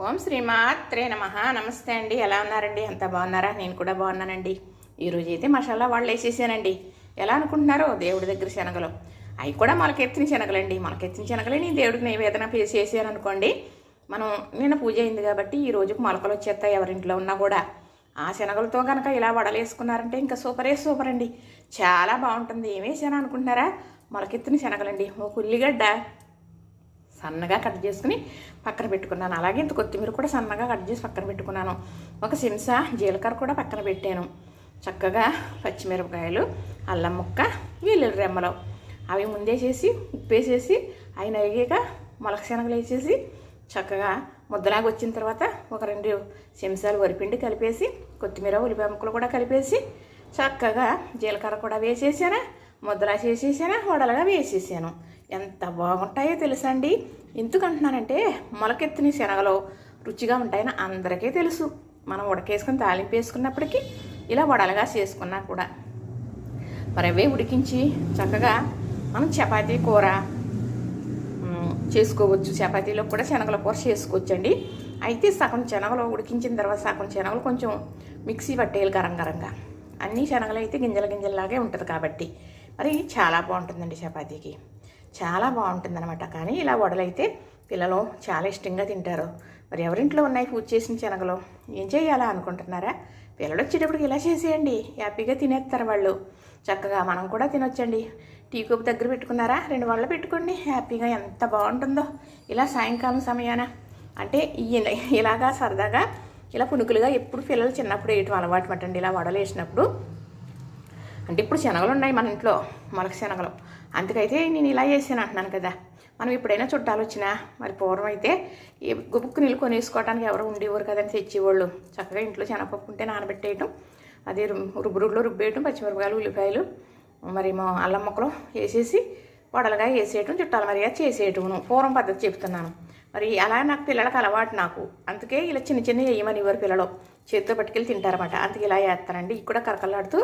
ఓం శ్రీమాత్రే నమ. నమస్తే అండి. ఎలా ఉన్నారండి? అంత బాగున్నారా? నేను కూడా బాగున్నానండి. ఈరోజు అయితే మసాలా వాళ్ళు వేసేసానండి. ఎలా అనుకుంటున్నారో? దేవుడి దగ్గర శనగలు. అవి కూడా మనకెత్తిన శనగలండి. మనకెత్తిన శనగలే నేను దేవుడికి నైవేదన చేసాను అనుకోండి. మనం నిన్న పూజ అయింది కాబట్టి ఈ రోజుకు మొలకలు వచ్చేస్తాయి ఎవరింట్లో ఉన్నా కూడా. ఆ శనగలతో కనుక ఇలా వడలేసుకున్నారంటే ఇంకా సూపరే సూపర్ అండి. చాలా బాగుంటుంది. ఏమేసాను అనుకుంటున్నారా? మొలకెత్తిన శనగలండి. ఒక ఉల్లిగడ్డ సన్నగా కట్ చేసుకుని పక్కన పెట్టుకున్నాను. అలాగే ఇంత కొత్తిమీర కూడా సన్నగా కట్ చేసి పక్కన పెట్టుకున్నాను. ఒక చెంచా జీలకర్ర కూడా పక్కన పెట్టాను. చక్కగా పచ్చిమిరపకాయలు అల్లం ముక్క వెల్లుల్లి రెమ్మలు. అవి ముందేసేసి ఉప్పేసేసి అవి నరిగాక మొలక శనగలు వేసేసి చక్కగా ముద్దలాగా వచ్చిన తర్వాత ఒక రెండు చెంచాలు వరిపిండి కలిపేసి కొత్తిమీర ఉల్లిపాయ ముక్కలు కూడా కలిపేసి చక్కగా జీలకర్ర కూడా వేసేసానా ముద్దలా చేసేసానా వడలుగా వేసేసాను. ఎంత బాగుంటాయో తెలుసా అండి ఎందుకు అంటున్నానంటే మొలకెత్తిన శనగలు రుచిగా ఉంటాయని అందరికీ తెలుసు. మనం ఉడకేసుకుని తాలింపు వేసుకున్నప్పటికీ ఇలా వడలుగా చేసుకున్నా కూడా. మరి అవే ఉడికించి చక్కగా మనం చపాతీ కూర చేసుకోవచ్చు. చపాతీలో కూడా శనగల కూర చేసుకోవచ్చు అండి అయితే సగం శనగలు ఉడికించిన తర్వాత సగం శనగలు కొంచెం మిక్సీ పట్టేయాలి గరం గరంగా. అన్ని శనగలు అయితే గింజల గింజల్లాగే ఉంటుంది కాబట్టి. మరి చాలా బాగుంటుందండి చపాతీకి. చాలా బాగుంటుంది అనమాట కానీ ఇలా వడలైతే పిల్లలు చాలా ఇష్టంగా తింటారు. మరి ఎవరింట్లో ఉన్నాయి పూజ చేసిన శనగలు? ఏం చేయాలా అనుకుంటున్నారా? పిల్లలు వచ్చేటప్పటికి ఇలా చేసేయండి. హ్యాపీగా తినేస్తారు వాళ్ళు. చక్కగా మనం కూడా తినొచ్చండి. టీ కప్ దగ్గర పెట్టుకున్నారా? రెండు వాళ్ళు పెట్టుకోండి. హ్యాపీగా ఎంత బాగుంటుందో. ఇలా సాయంకాలం సమయాన. అంటే ఇలాగా సరదాగా ఇలా పునుకులుగా ఎప్పుడు పిల్లలు చిన్నప్పుడు వేయటం అలవాటు పట్టండి. ఇలా వడలు వేసినప్పుడు అంటే ఇప్పుడు శనగలు ఉన్నాయి మన ఇంట్లో మొలక శనగలు. అందుకైతే నేను ఇలా చేసాను అంటున్నాను కదా. మనం ఎప్పుడైనా చుట్టాలు వచ్చినా మరి పూర్వం అయితే ఈ గుబుక్కు నీళ్ళు కొనేసుకోవడానికి ఎవరు ఉండేవారు కదని తెచ్చేవాళ్ళు. చక్కగా ఇంట్లో శనగపప్పు ఉంటే నానబెట్టేయటం అది రు- రుబ్బేయటం పచ్చిమిరపకాయలు ఉల్లిపాయలు మరి అల్లం ముక్కలు వేసేసి వడలుగా వేసేయటం చుట్టాల మరిగా చేసేయటం పూర్వం పద్ధతి చెప్తున్నాను. మరి అలా నాకు పిల్లలకు అలవాటు నాకు. అందుకే ఇలా చిన్న చిన్న వేయమని ఇవ్వరు పిల్లలు. చేతితో పట్టుకెళ్ళి తింటారన్నమాట. అందుకే ఇలా వేస్తానండి ఇవి కూడా కరకలాడుతూ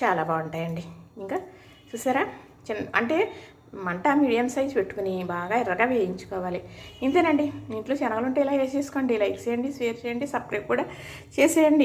చాలా బాగుంటాయండి. ఇంకా చూసారా? చిన్న అంటే మంట మీడియం సైజ్ పెట్టుకుని బాగా ఎర్రగా వేయించుకోవాలి. ఇంతేనండి. ఇంట్లో శనగలు ఉంటే ఇలా వేసేసుకోండి. లైక్ చేయండి షేర్ చేయండి సబ్స్క్రైబ్ కూడా చేసేయండి.